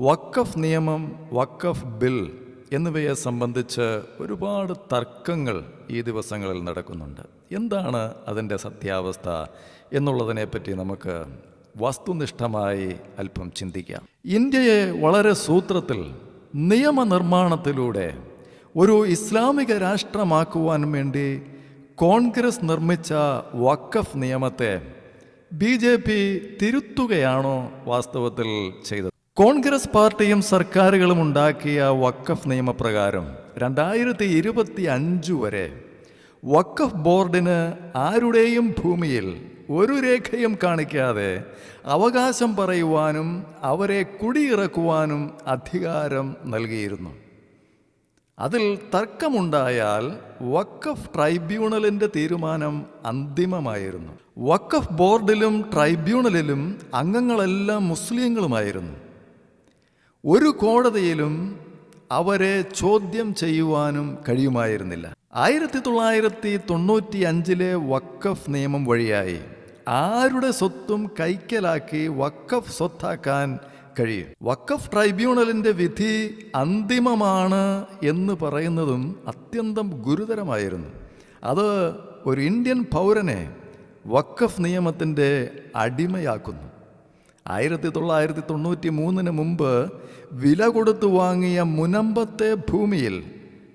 വക്കഫ് നിയമം വക്കഫ് ബിൽ എന്നിവയെ സംബന്ധിച്ച് ഒരുപാട് തർക്കങ്ങൾ ഈ ദിവസങ്ങളിൽ നടക്കുന്നുണ്ട്. എന്താണ് അതിന്റെ സത്യാവസ്ഥ എന്നുള്ളതിനെപ്പറ്റി നമുക്ക് വസ്തുനിഷ്ഠമായി അല്പം ചിന്തിക്കാം. ഇന്ത്യയെ വളരെ സൂത്രത്തിൽ നിയമനിർമ്മാണത്തിലൂടെ ഒരു ഇസ്ലാമിക രാഷ്ട്രമാക്കുവാൻ വേണ്ടി കോൺഗ്രസ് നിർമ്മിച്ച വക്കഫ് നിയമത്തെ ബി ജെ പി തിരുത്തുകയാണോ വാസ്തവത്തിൽ ചെയ്തത്? കോൺഗ്രസ് പാർട്ടിയും സർക്കാരുകളും ഉണ്ടാക്കിയ വക്കഫ് നിയമപ്രകാരം രണ്ടായിരത്തി ഇരുപത്തി അഞ്ച് വരെ വക്കഫ് ബോർഡിന് ആരുടെയും ഭൂമിയിൽ ഒരു രേഖയും കാണിക്കാതെ അവകാശം പറയുവാനും അവരെ കുടിയിറക്കുവാനും അധികാരം നൽകിയിരുന്നു. അതിൽ തർക്കമുണ്ടായാൽ വക്കഫ് ട്രൈബ്യൂണലിന്റെ തീരുമാനം അന്തിമമായിരുന്നു. വക്കഫ് ബോർഡിലും ട്രൈബ്യൂണലിലും അംഗങ്ങളെല്ലാം മുസ്ലിങ്ങളുമായിരുന്നു. ഒരു കോടതിയിലും അവരെ ചോദ്യം ചെയ്യുവാനും കഴിയുമായിരുന്നില്ല. ആയിരത്തി തൊള്ളായിരത്തി തൊണ്ണൂറ്റി അഞ്ചിലെ വക്കഫ് നിയമം വഴിയായി ആരുടെ സ്വത്തും കൈക്കലാക്കി വക്കഫ് സ്വത്താക്കാൻ കഴിയും. വക്കഫ് ട്രൈബ്യൂണലിന്റെ വിധി അന്തിമമാണ് എന്ന് പറയുന്നതും അത്യന്തം ഗുരുതരമായിരുന്നു. അത് ഒരു ഇന്ത്യൻ പൗരനെ വക്കഫ് നിയമത്തിന്റെ അടിമയാക്കുന്നു. ആയിരത്തി തൊള്ളായിരത്തി തൊണ്ണൂറ്റി മൂന്നിന് മുമ്പ് വില കൊടുത്തു വാങ്ങിയ മുനമ്പത്തെ ഭൂമിയിൽ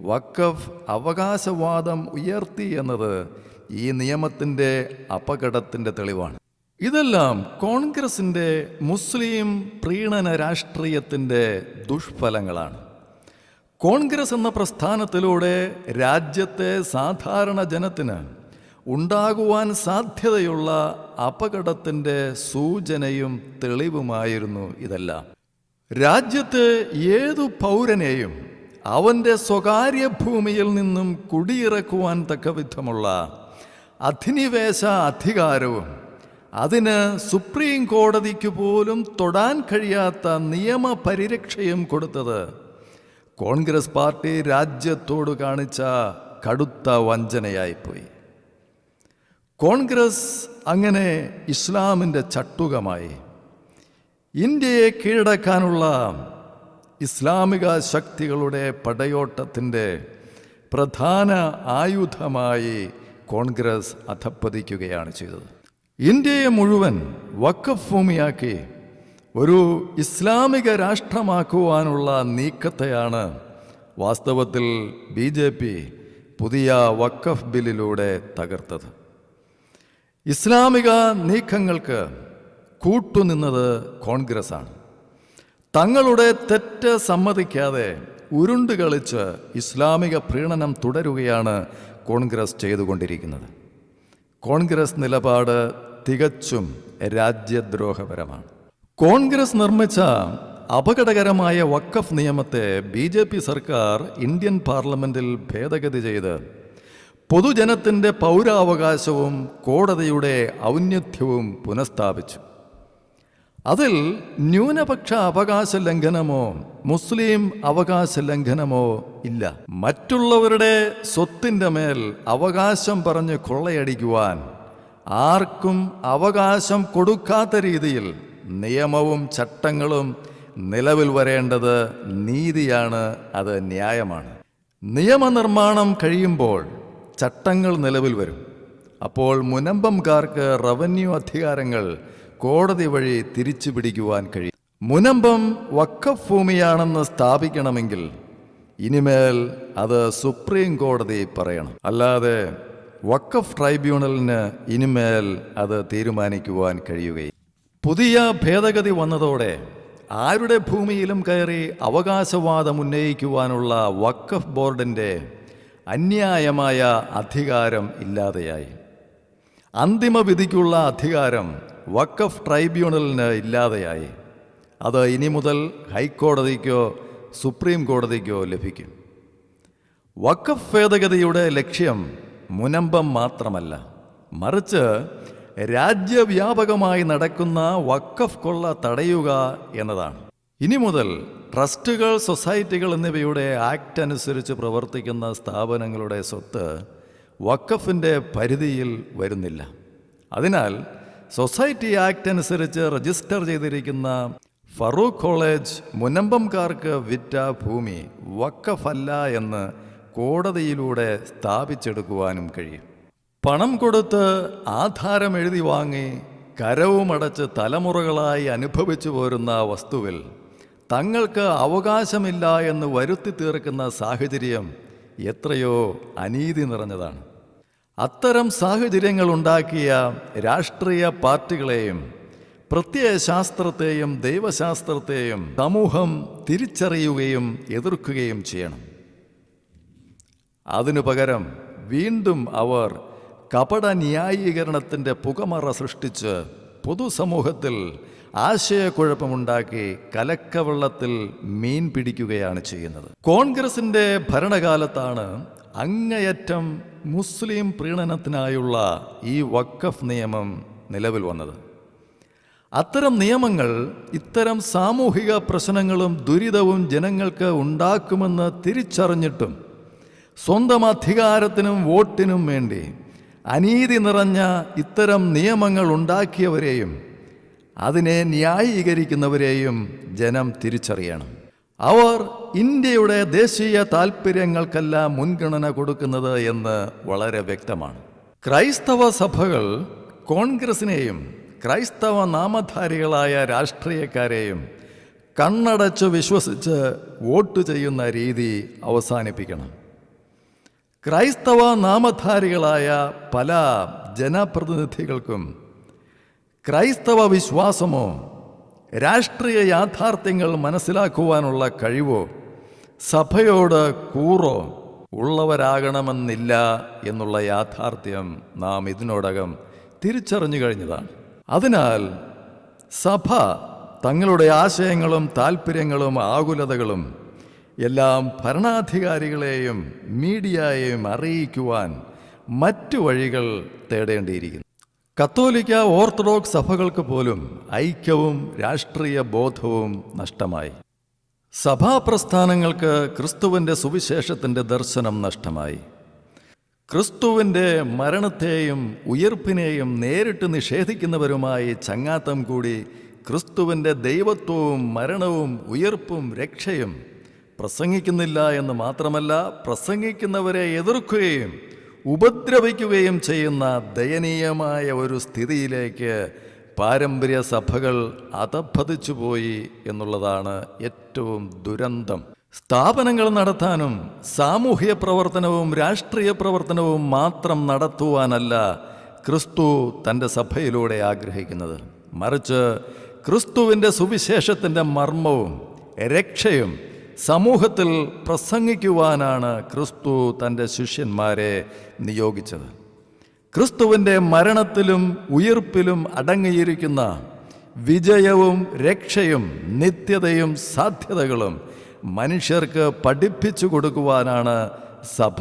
വക്കഫ് അവകാശവാദം ഉയർത്തി എന്നത് ഈ നിയമത്തിന്റെ അപകടത്തിന്റെ തെളിവാണ്. ഇതെല്ലാം കോൺഗ്രസിന്റെ മുസ്ലിം പ്രീണന രാഷ്ട്രീയത്തിന്റെ ദുഷ്ഫലങ്ങളാണ്. കോൺഗ്രസ് എന്ന പ്രസ്ഥാനത്തിലൂടെ രാജ്യത്തെ സാധാരണ ജനത്തിന് ഉണ്ടാകുവാൻ സാധ്യതയുള്ള അപകടത്തിന്റെ സൂചനയും തെളിവുമായിരുന്നു ഇതെല്ലാം. രാജ്യത്ത് ഏതു പൗരനെയും അവന്റെ സ്വകാര്യ ഭൂമിയിൽ നിന്നും കുടിയിറക്കുവാൻ തക്കവിധമുള്ള അധിനിവേശ അധികാരവും അതിന് സുപ്രീം കോടതിക്ക് പോലും തൊടാൻ കഴിയാത്ത നിയമപരിരക്ഷയും കൊടുത്തത് കോൺഗ്രസ് പാർട്ടി രാജ്യത്തോട് കാണിച്ച കടുത്ത വഞ്ചനയായിപ്പോയി. കോൺഗ്രസ് അങ്ങനെ ഇസ്ലാമിന്റെ ചട്ടുകമായി. ഇന്ത്യയെ കീഴടക്കാനുള്ള ഇസ്ലാമിക ശക്തികളുടെ പടയോട്ടത്തിന്റെ പ്രധാന ആയുധമായി കോൺഗ്രസ് അധപ്പതിക്കുകയാണ് ചെയ്തത്. ഇന്ത്യയെ മുഴുവൻ വക്കഫ് ഭൂമിയാക്കി ഒരു ഇസ്ലാമിക രാഷ്ട്രമാക്കുവാനുള്ള നീക്കത്തെയാണ് വാസ്തവത്തിൽ ബി പുതിയ വക്കഫ് ബില്ലിലൂടെ തകർത്തത്. ഇസ്ലാമിക നീക്കങ്ങൾക്ക് കൂട്ടുനിന്നത് കോൺഗ്രസ്സാണ്. തങ്ങളുടെ തെറ്റ് സമ്മതിക്കാതെ ഉരുണ്ട് കളിച്ച് ഇസ്ലാമിക പ്രീണനം തുടരുകയാണ് കോൺഗ്രസ് ചെയ്തുകൊണ്ടിരിക്കുന്നത്. കോൺഗ്രസ് നിലപാട് തികച്ചും രാജ്യദ്രോഹപരമാണ്. കോൺഗ്രസ് നിർമ്മിച്ച അപകടകരമായ വക്കഫ് നിയമത്തെ ബി സർക്കാർ ഇന്ത്യൻ പാർലമെന്റിൽ ഭേദഗതി ചെയ്ത് പൊതുജനത്തിന്റെ പൗരാവകാശവും കോടതിയുടെ ഔന്നത്യവും പുനഃസ്ഥാപിച്ചു. അതിൽ ന്യൂനപക്ഷ അവകാശ ലംഘനമോ മുസ്ലിം അവകാശ ലംഘനമോ ഇല്ല. മറ്റുള്ളവരുടെ സ്വത്തിന്റെ മേൽ അവകാശം പറഞ്ഞ് കൊള്ളയടിക്കുവാൻ ആർക്കും അവകാശം കൊടുക്കാത്ത രീതിയിൽ നിയമവും ചട്ടങ്ങളും നിലവിൽ വരേണ്ടത് നീതിയാണ് അത് ന്യായമാണ്. നിയമനിർമ്മാണം കഴിയുമ്പോൾ ചട്ടങ്ങൾ നിലവിൽ വരും. അപ്പോൾ മുനമ്പംകാർക്ക് റവന്യൂ അധികാരങ്ങൾ കോടതി വഴി തിരിച്ചു പിടിക്കുവാൻ കഴിയും. മുനമ്പം വക്കഫ് ഭൂമിയാണെന്ന് സ്ഥാപിക്കണമെങ്കിൽ ഇനിമേൽ അത് സുപ്രീം കോടതി പറയണം. അല്ലാതെ വക്കഫ് ട്രൈബ്യൂണലിന് ഇനിമേൽ അത് തീരുമാനിക്കുവാൻ കഴിയുകയും പുതിയ ഭേദഗതി വന്നതോടെ ആരുടെ ഭൂമിയിലും കയറി അവകാശവാദം ഉന്നയിക്കുവാനുള്ള വക്കഫ് ബോർഡിന്റെ അന്യായമായ അധികാരം ഇല്ലാതെയായി. അന്തിമ വിധിക്കുള്ള അധികാരം വക്കഫ് ട്രൈബ്യൂണലിന് ഇല്ലാതെയായി. അത് ഇനി മുതൽ ഹൈക്കോടതിക്കോ സുപ്രീം കോടതിക്കോ ലഭിക്കും. വക്കഫ് ഭേദഗതിയുടെ ലക്ഷ്യം മുനമ്പം മാത്രമല്ല. മറിച്ച് രാജ്യവ്യാപകമായി നടക്കുന്ന വക്കഫ് കൊള്ള തടയുക എന്നതാണ്. ഇനി മുതൽ ട്രസ്റ്റുകൾ സൊസൈറ്റികൾ എന്നിവയുടെ ആക്ട് അനുസരിച്ച് പ്രവർത്തിക്കുന്ന സ്ഥാപനങ്ങളുടെ സ്വത്ത് വക്കഫിന്റെ പരിധിയിൽ വരുന്നില്ല. അതിനാൽ സൊസൈറ്റി ആക്ട് അനുസരിച്ച് രജിസ്റ്റർ ചെയ്തിരിക്കുന്ന ഫറൂഖ് കോളേജ് മുനമ്പംകാർക്ക് വിറ്റ ഭൂമി വക്കഫല്ല എന്ന് കോടതിയിലൂടെ സ്ഥാപിച്ചെടുക്കുവാനും കഴിയും. പണം കൊടുത്ത് ആധാരം എഴുതി വാങ്ങി കരവുമടച്ച് തലമുറകളായി അനുഭവിച്ചു പോരുന്ന വസ്തുവിൽ തങ്ങൾക്ക് അവകാശമില്ല എന്ന് വരുത്തി തീർക്കുന്ന സാഹചര്യം എത്രയോ അനീതി നിറഞ്ഞതാണ്. അത്തരം സാഹചര്യങ്ങൾ ഉണ്ടാക്കിയ രാഷ്ട്രീയ പാർട്ടികളെയും പ്രത്യയശാസ്ത്രത്തെയും ദൈവശാസ്ത്രത്തെയും സമൂഹം തിരിച്ചറിയുകയും എതിർക്കുകയും ചെയ്യണം. അതിനു പകരം വീണ്ടും അവർ കപട ന്യായീകരണത്തിന്റെ പുകമറ സൃഷ്ടിച്ച് പൊതുസമൂഹത്തിൽ ആശയക്കുഴപ്പമുണ്ടാക്കി കലക്കവെള്ളത്തിൽ മീൻ പിടിക്കുകയാണ് ചെയ്യുന്നത്. കോൺഗ്രസിന്റെ ഭരണകാലത്താണ് അങ്ങയറ്റം മുസ്ലിം പ്രീണനത്തിനായുള്ള ഈ വക്കഫ് നിയമം നിലവിൽ വന്നത്. അത്തരം നിയമങ്ങൾ ഇത്തരം സാമൂഹിക പ്രശ്നങ്ങളും ദുരിതവും ജനങ്ങൾക്ക് ഉണ്ടാക്കുമെന്ന് തിരിച്ചറിഞ്ഞിട്ടും സ്വന്തം അധികാരത്തിനും വോട്ടിനും വേണ്ടി അനീതി നിറഞ്ഞ ഇത്തരം നിയമങ്ങൾ ഉണ്ടാക്കിയവരെയും അതിനെ ന്യായീകരിക്കുന്നവരെയും ജനം തിരിച്ചറിയണം. അവർ ഇന്ത്യയുടെ ദേശീയ താൽപ്പര്യങ്ങൾക്കല്ല മുൻഗണന കൊടുക്കുന്നത് എന്ന് വളരെ വ്യക്തമാണ്. ക്രൈസ്തവ സഭകൾ കോൺഗ്രസിനെയും ക്രൈസ്തവ നാമധാരികളായ രാഷ്ട്രീയക്കാരെയും കണ്ണടച്ച് വിശ്വസിച്ച് വോട്ട് ചെയ്യുന്ന രീതി അവസാനിപ്പിക്കണം. ക്രൈസ്തവ നാമധാരികളായ പല ജനപ്രതിനിധികൾക്കും ക്രൈസ്തവ വിശ്വാസമോ? രാഷ്ട്രീയ യാഥാർത്ഥ്യങ്ങൾ മനസ്സിലാക്കുവാനുള്ള കഴിവോ? സഭയോട് കൂറോ? ഉള്ളവരാകണമെന്നില്ല എന്നുള്ള യാഥാർത്ഥ്യം നാം ഇതിനോടകം തിരിച്ചറിഞ്ഞു കഴിഞ്ഞതാണ്. അതിനാൽ സഭ തങ്ങളുടെ ആശയങ്ങളും താല്പര്യങ്ങളും ആകുലതകളും എല്ലാം ഭരണാധികാരികളെയും മീഡിയയെയും അറിയിക്കുവാൻ മറ്റു വഴികൾ തേടേണ്ടിയിരിക്കുന്നു. കത്തോലിക്ക ഓർത്തഡോക്സ് സഭകൾക്ക് പോലും ഐക്യവും രാഷ്ട്രീയ ബോധവും നഷ്ടമായി. സഭാപ്രസ്ഥാനങ്ങൾക്ക് ക്രിസ്തുവിന്റെ സുവിശേഷത്തിന്റെ ദർശനം നഷ്ടമായി. ക്രിസ്തുവിന്റെ മരണത്തെയും ഉയർപ്പിനെയും നേരിട്ട് നിഷേധിക്കുന്നവരുമായി ചങ്ങാത്തം കൂടി ക്രിസ്തുവിന്റെ ദൈവത്വവും മരണവും ഉയർപ്പും രക്ഷയും പ്രസംഗിക്കുന്നില്ല എന്ന് മാത്രമല്ല പ്രസംഗിക്കുന്നവരെ എതിർക്കുകയും ഉപദ്രവിക്കുകയും ചെയ്യുന്ന ദയനീയമായ ഒരു സ്ഥിതിയിലേക്ക് പാരമ്പര്യ സഭകൾ അതഭതിച്ചു പോയി എന്നുള്ളതാണ് ഏറ്റവും ദുരന്തം. സ്ഥാപനങ്ങൾ നടത്താനും സാമൂഹ്യ പ്രവർത്തനവും രാഷ്ട്രീയ പ്രവർത്തനവും മാത്രം നടത്തുവാനല്ല ക്രിസ്തു തന്റെ സഭയിലൂടെ ആഗ്രഹിക്കുന്നത്. മറിച്ച് ക്രിസ്തുവിന്റെ സുവിശേഷത്തിന്റെ മർമ്മവും രക്ഷയും സമൂഹത്തിൽ പ്രസംഗിക്കുവാനാണ് ക്രിസ്തു തന്റെ ശിഷ്യന്മാരെ നിയോഗിച്ചത്. ക്രിസ്തുവിന്റെ മരണത്തിലും ഉയർപ്പിലും അടങ്ങിയിരിക്കുന്ന വിജയവും രക്ഷയും നിത്യതയും സാധ്യതകളും മനുഷ്യർക്ക് പഠിപ്പിച്ചു കൊടുക്കുവാനാണ് സഭ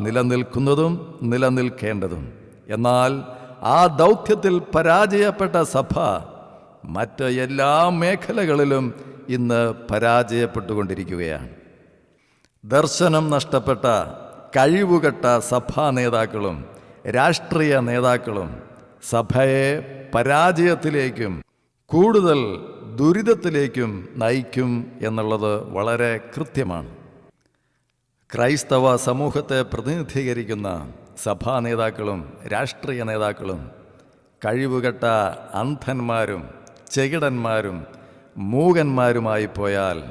നിലനിൽക്കുന്നതും നിലനിൽക്കേണ്ടതും. എന്നാൽ ആ ദൗത്യത്തിൽ പരാജയപ്പെട്ട സഭ മറ്റ് എല്ലാ മേഖലകളിലും ഇന്ന് പരാജയപ്പെട്ടുകൊണ്ടിരിക്കുകയാണ്. ദർശനം നഷ്ടപ്പെട്ട കഴിവുകെട്ട സഭാ നേതാക്കളും രാഷ്ട്രീയ നേതാക്കളും സഭയെ പരാജയത്തിലേക്കും കൂടുതൽ ദുരിതത്തിലേക്കും നയിക്കും എന്നുള്ളത് വളരെ കൃത്യമാണ്. ക്രൈസ്തവ സമൂഹത്തെ പ്രതിനിധീകരിക്കുന്ന സഭാ നേതാക്കളും രാഷ്ട്രീയ നേതാക്കളും കഴിവുകെട്ട അന്ധന്മാരും ചെകിടന്മാരും മൂകന്മാരുമായി പോയാൽ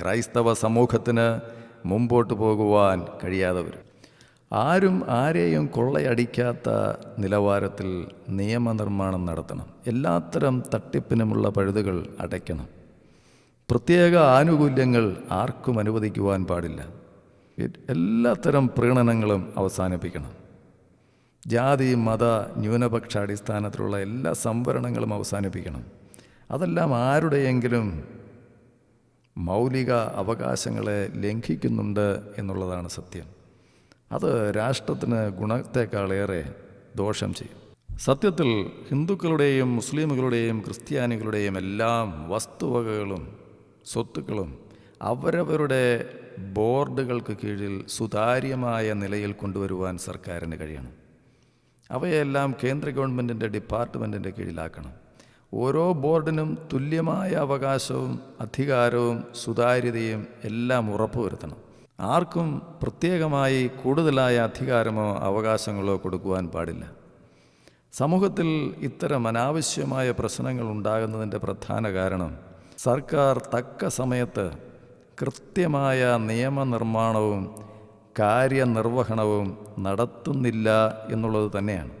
ക്രൈസ്തവ സമൂഹത്തിന് മുമ്പോട്ട് പോകുവാൻ കഴിയാതെ വരും ആരും ആരെയും കൊള്ളയടിക്കാത്ത നിലവാരത്തിൽ നിയമനിർമ്മാണം നടത്തണം. എല്ലാത്തരം തട്ടിപ്പിനുമുള്ള പഴുതുകൾ അടയ്ക്കണം. പ്രത്യേക ആനുകൂല്യങ്ങൾ ആർക്കും അനുവദിക്കുവാൻ പാടില്ല. എല്ലാത്തരം പ്രീണനങ്ങളും അവസാനിപ്പിക്കണം. ജാതി മത ന്യൂനപക്ഷ അടിസ്ഥാനത്തിലുള്ള എല്ലാ സംവരണങ്ങളും അവസാനിപ്പിക്കണം. അതെല്ലാം ആരുടെയെങ്കിലും മൗലിക അവകാശങ്ങളെ ലംഘിക്കുന്നുണ്ട് എന്നുള്ളതാണ് സത്യം. അത് രാഷ്ട്രത്തിന് ഗുണത്തെക്കാളേറെ ദോഷം ചെയ്യും. സത്യത്തിൽ ഹിന്ദുക്കളുടെയും മുസ്ലിമുകളുടെയും ക്രിസ്ത്യാനികളുടെയും എല്ലാം വസ്തുവകകളും സ്വത്തുക്കളും അവരവരുടെ ബോർഡുകൾക്ക് കീഴിൽ സുതാര്യമായ നിലയിൽ കൊണ്ടുവരുവാൻ സർക്കാരിന് കഴിയണം. അവയെല്ലാം കേന്ദ്ര ഗവൺമെന്റിന്റെ ഡിപ്പാർട്ട്മെന്റിന്റെ കീഴിലാക്കണം. ഓരോ ബോർഡിനും തുല്യമായ അവകാശവും അധികാരവും സുതാര്യതയും എല്ലാം ഉറപ്പുവരുത്തണം. ആർക്കും പ്രത്യേകമായി കൂടുതലായ അധികാരമോ അവകാശങ്ങളോ കൊടുക്കുവാൻ പാടില്ല. സമൂഹത്തിൽ ഇത്തരം അനാവശ്യമായ പ്രശ്നങ്ങൾ ഉണ്ടാകുന്നതിന്റെ പ്രധാന കാരണം സർക്കാർ തക്ക സമയത്ത് കൃത്യമായ നിയമനിർമ്മാണവും കാര്യനിർവഹണവും നടത്തുന്നില്ല എന്നുള്ളത് തന്നെയാണ്.